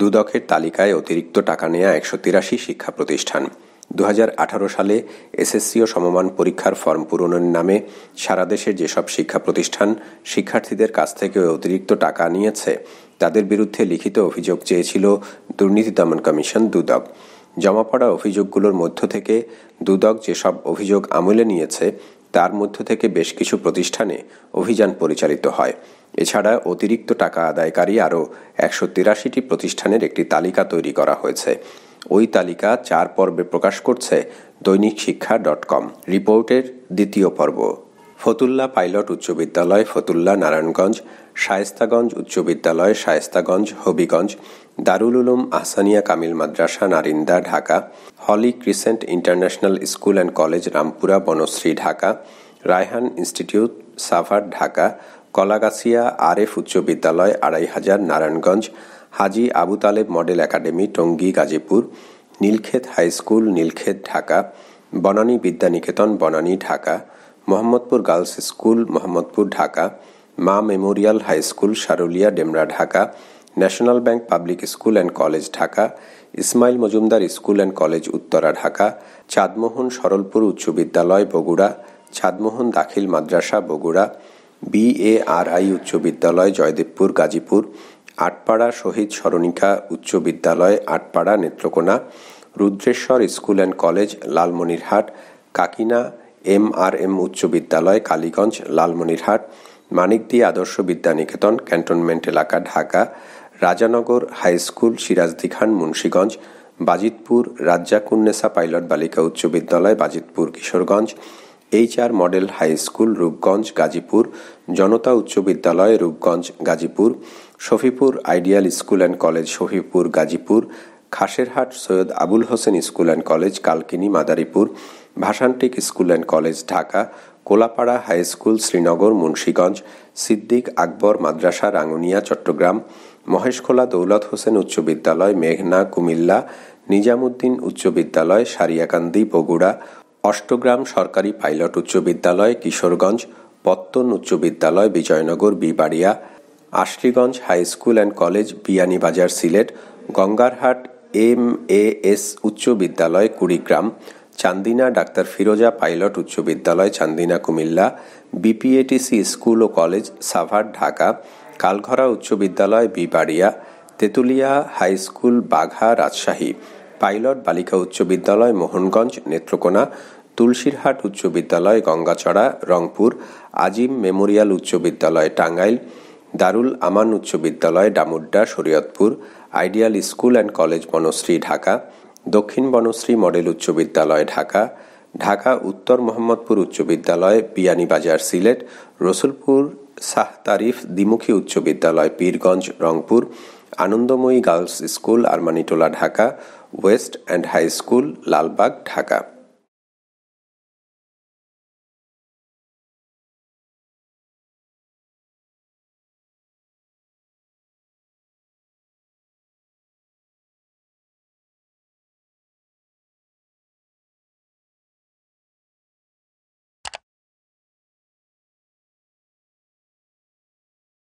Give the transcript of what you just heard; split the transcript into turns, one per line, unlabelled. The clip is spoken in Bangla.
দুদকের তালিকায় অতিরিক্ত টাকা নেয়া একশো তিরাশি শিক্ষা প্রতিষ্ঠান দু হাজার আঠারো সালে এসএসসি ও সমমান পরীক্ষার ফর্ম পূরণের নামে সারা দেশের যেসব শিক্ষা প্রতিষ্ঠান শিক্ষার্থীদের কাছ থেকে অতিরিক্ত টাকা নিয়েছে, তাদের বিরুদ্ধে লিখিত অভিযোগ চেয়েছিল দুর্নীতি দমন কমিশন দুদক। জমা পড়া অভিযোগগুলোর মধ্য থেকে দুদক যেসব অভিযোগ আমলে নিয়েছে, তার মধ্য থেকে বেশ কিছু প্রতিষ্ঠানে অভিযান পরিচালিত হয়। এছাড়া অতিরিক্ত টাকা আদায়কারী আরও একশো তিরাশিটি প্রতিষ্ঠানের একটি তালিকা তৈরি করা হয়েছে। ওই তালিকা চার পর্বে প্রকাশ করছে দৈনিক শিক্ষা ডট কম। রিপোর্টের দ্বিতীয় পর্ব। ফতুল্লা পাইলট উচ্চ বিদ্যালয় ফতুল্লা নারায়ণগঞ্জ, শায়েস্তাগঞ্জ উচ্চ বিদ্যালয় শায়েস্তাগঞ্জ, হবিগঞ্জ, দারুল উলুম আহসানিয়া কামিল মাদ্রাসা, Narinda, Dhaka, holy crescent international school and college Rampura, Banasree, Dhaka, Raihan institute, Savar, Dhaka Kalagachhia RF উচ্চ বিদ্যালয় আড়াই হাজার Narayanganj, Haji Abu Taleb model academy, Tongi, Gazipur, Nilkhet high school, Nilkhet, Dhaka, Banani Bidyaniketan, Banani, Dhaka, Mohammadpur girls school, Mohammadpur, Dhaka, মা memorial high school, Sarulia, Demra, Dhaka, national bank public school and college, Dhaka, Ismail Majumdar school and college, Uttara, Dhaka, Chandmohan Saralpur উচ্চ বিদ্যালয়, বগুড়া, চাঁদমোহন দাখিল মাদ্রাসা, বগুড়া বিএআরআই উচ্চ বিদ্যালয়, জয়দেবপুর, গাজীপুর, আটপাড়া শহীদ স্মরণিকা উচ্চ বিদ্যালয়, Atpara Netrokona, Rudreshwar school and college, Lalmonirhat, Kakina M R M উচ্চ বিদ্যালয়, কালীগঞ্জ, লালমনিরহাট, মানিকদি আদর্শ বিদ্যানিকেতন ক্যান্টনমেন্ট এলাকা, Dhaka, Rajanagar high school Sirajdi Khan Munshiganj, Bajitpur Razzakunnesa pilot বালিকা উচ্চ বিদ্যালয়, Bajitpur, Kishoreganj H R model high school Rupganj Gazipur Janata উচ্চ বিদ্যালয় Rupganj Gazipur Shafipur ideal school and college Shafipur Gazipur Khaserhat Syed Abul Hossain school and college Kalkini Madaripur Bhasantek school and college Dhaka Kolapara high school Sreenagar Munshiganj Siddique Akbar মাদ্রাসা রাঙ্গুনিয়া চট্টগ্রাম মহেশখোলা দৌলত হোসেন উচ্চ বিদ্যালয় মেঘনা কুমিল্লা নিজামুদ্দিন উচ্চ বিদ্যালয় সারিয়াকান্দি বগুড়া অষ্টগ্রাম সরকারি পাইলট উচ্চ বিদ্যালয়, কিশোরগঞ্জ, পত্তন উচ্চ বিদ্যালয়, Bijoynagar, Bibaria, Ashriganj high school and college, Beanibazar Sylhet, Gangarhat M A S উচ্চ বিদ্যালয়, কুড়িগ্রাম, চান্দিনা ডাক্তার ফিরোজা পাইলট উচ্চ বিদ্যালয়, চান্দিনা, কুমিল্লা, বিপিএটিসি স্কুল ও কলেজ, সাভার, ঢাকা, কালঘরা উচ্চ বিদ্যালয়, Bibaria, Tetulia high school, Bagha, Rajshahi. Pilot, বালিকা উচ্চ বিদ্যালয়, মোহনগঞ্জ, নেত্রকোনা, তুলসীরহাট উচ্চ বিদ্যালয় গঙ্গাচড়া রংপুর, আজিম মেমোরিয়াল উচ্চ বিদ্যালয়, টাঙ্গাইল, দারুল আমান উচ্চ বিদ্যালয়, Damudya, Shariatpur, ideal school and college Banasree, Dhaka, দক্ষিণ বনশ্রী মডেল উচ্চ বিদ্যালয়, ঢাকা ঢাকা উত্তর মোহাম্মদপুর উচ্চ বিদ্যালয়, বিয়ানীবাজার সিলেট, রসুলপুর শাহ তারিফ দ্বিমুখী উচ্চ বিদ্যালয় Pirganj, Rangpur, Anandamoyee girls school, Armanitola, Dhaka, west end high school, Lalbagh, Dhaka.